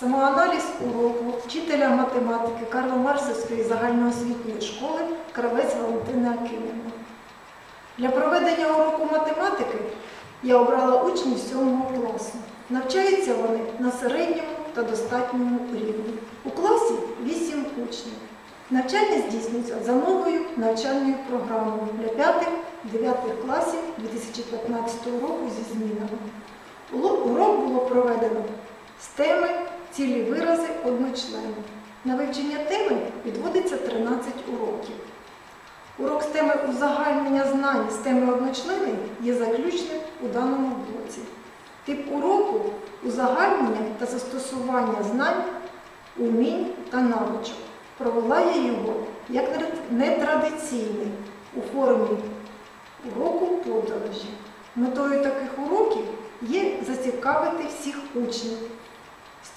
Самоаналіз уроку вчителя математики Карло-Марсовської загальноосвітньої школи Кравець Валентини Акимівни. Для проведення уроку математики я обрала учнів 7 класу. Навчаються вони на середньому та достатньому рівні. У класі 8 учнів. Навчання здійснюється за новою навчальною програмою для 5-9 класів 2015 року зі змінами. Урок було проведено з теми цілі вирази одночлени. На вивчення теми відводиться 13 уроків. Урок з теми узагальнення знань з теми одночлени є заключним у даному блоці. Тип уроку узагальнення та застосування знань, умінь та навичок. Провела я його як нетрадиційний у формі уроку подорожі. Метою таких уроків є зацікавити всіх учнів,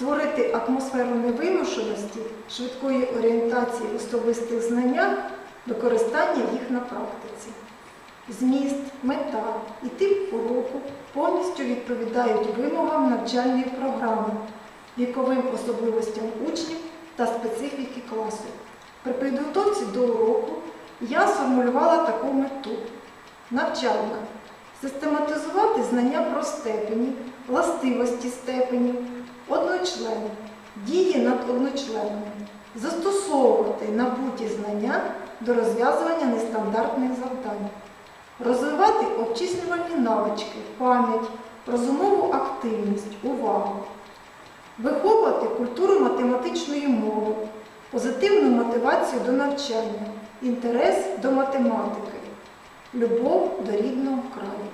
створити атмосферу невимушеності, швидкої орієнтації особистих знаннях, використання їх на практиці. Зміст, мета і тип уроку повністю відповідають вимогам навчальної програми, віковим особливостям учнів та специфіки класу. При підготовці до уроку я сформулювала таку мету навчальна систематизувати знання про степені, властивості степенів, одночлени, дії над одночленами, застосовувати набуті знання до розв'язування нестандартних завдань, розвивати обчислювальні навички, пам'ять, розумову активність, увагу, виховувати культуру математичної мови, позитивну мотивацію до навчання, інтерес до математики, любов до рідного краю.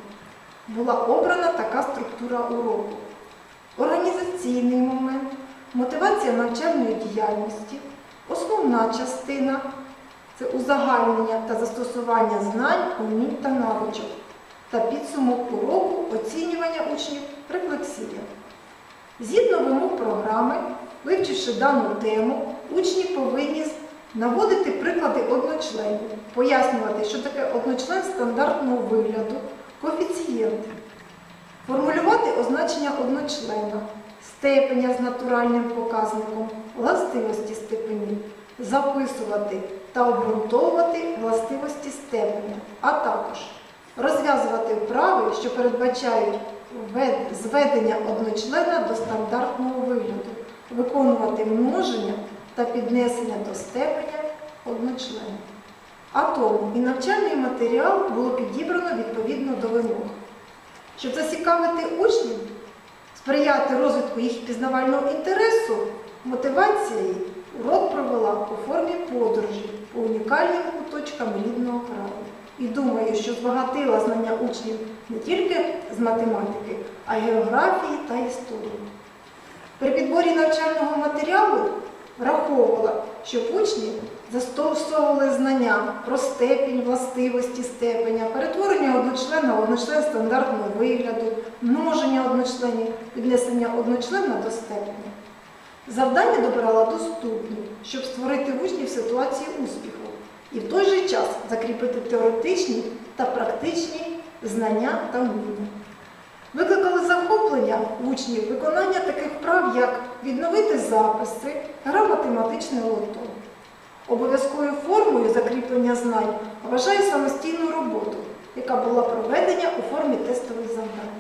Була обрана така структура уроку. Організаційний момент, мотивація навчальної діяльності, основна частина це узагальнення та застосування знань, умінь та навичок, та підсумок уроку оцінювання учнів рефлексія. Згідно вимог програми, вивчивши дану тему, учні повинні наводити приклади одночленів, пояснювати, що таке одночлен стандартного вигляду, коефіцієнти, формулювати означення одночлена, степеня з натуральним показником, властивості степенів, записувати та обґрунтовувати властивості степеня, а також розв'язувати вправи, що передбачають зведення одночлена до стандартного вигляду, виконувати множення та піднесення до степеня одночлена. А тому і навчальний матеріал було підібрано відповідно до вимог. Щоб зацікавити учнів, сприяти розвитку їх пізнавального інтересу, мотивації урок провела у формі подорожі по унікальним куточкам рідного краю. І думаю, що збагатила знання учнів не тільки з математики, а й географії та історії. При підборі навчального матеріалу враховувала, щоб учні застосовували знання про степінь, властивості степеня, перетворення одночлена в одночлен стандартного вигляду, множення одночленів, піднесення одночлена до степеня. Завдання добирала доступні, щоб створити в учнів ситуації успіху і в той же час закріпити теоретичні та практичні знання та вміння. Викликали захоплення учнів виконання таких вправ, як відновити записи, гра математичне лото. Обов'язковою формою закріплення знань вважає самостійну роботу, яка була проведена у формі тестових завдань.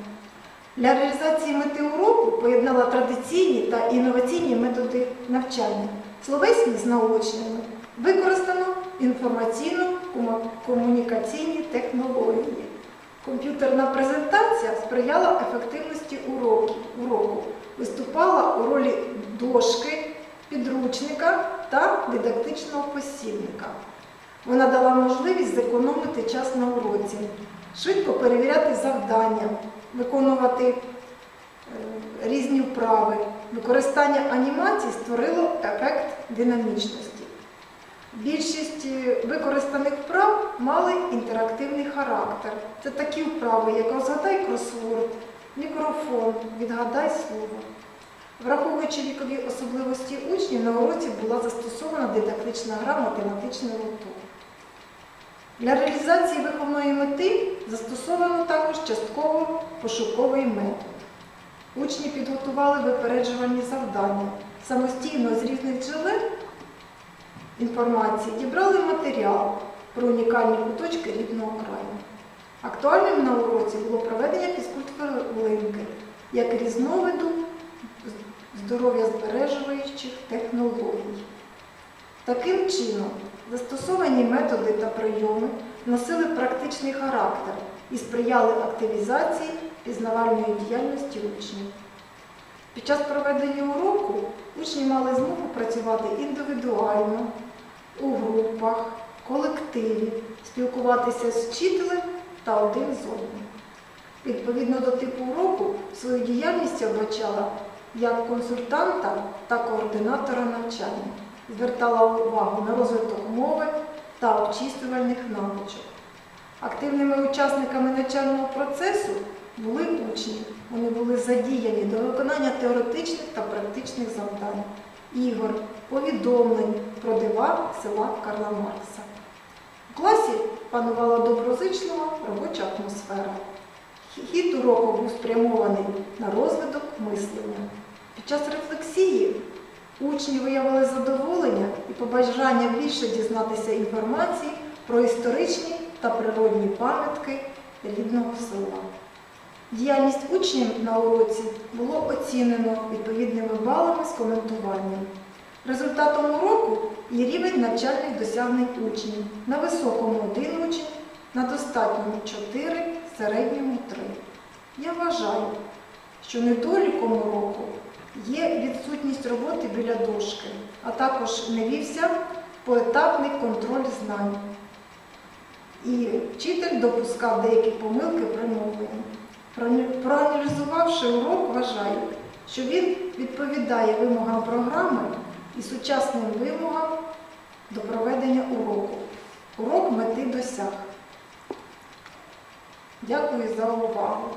Для реалізації мети уроку поєднала традиційні та інноваційні методи навчання, словесні з наочними, використано інформаційно-комунікаційні технології. Комп'ютерна презентація сприяла ефективності уроку, виступала у ролі дошки, підручника та дидактичного посібника. Вона дала можливість зекономити час на уроці, швидко перевіряти завдання, виконувати е, різні вправи. Використання анімацій створило ефект динамічності. Більшість е, використаних вправ мали інтерактивний характер. Це такі вправи, як розгадай кросворд, мікрофон, відгадай слово. Враховуючи вікові особливості учнів, на уроці була застосована дидактична гра математичне лото. Для реалізації виховної мети застосовано також частково пошуковий метод. Учні підготували випереджувальні завдання. Самостійно з різних джерел інформації дібрали матеріал про унікальні куточки рідного краю. Актуальним на уроці було проведення фізкультхвилинки як різновиду здоров'я збережуючих технологій. Таким чином, застосовані методи та прийоми носили практичний характер і сприяли активізації пізнавальної діяльності учнів. Під час проведення уроку учні мали змогу працювати індивідуально, у групах, колективі, спілкуватися з вчителем та один з одним. Відповідно до типу уроку, свою діяльність я вбачала як консультанта та координатора навчання, звертала увагу на розвиток мови та обчислювальних навичок. Активними учасниками навчального процесу були учні. Вони були задіяні до виконання теоретичних та практичних завдань, ігор, повідомлень про дива села Карла Маркса. У класі панувала доброзичлива робоча атмосфера. Хід уроку був спрямований на розвиток мислення. Під час рефлексії учні виявили задоволення і побажання більше дізнатися інформації про історичні та природні пам'ятки рідного села. Діяльність учнів на уроці було оцінено відповідними балами з коментуванням. Результатом уроку є рівень навчальних досягнень учнів. На високому один учень, на достатньому 4, середньому 3. Я вважаю, що недоліком уроку є відсутність роботи біля дошки, а також не вівся поетапний контроль знань. І вчитель допускав деякі помилки при мовленні. Проаналізувавши урок, вважаю, що він відповідає вимогам програми і сучасним вимогам до проведення уроку. Урок мети досяг. Дякую за увагу.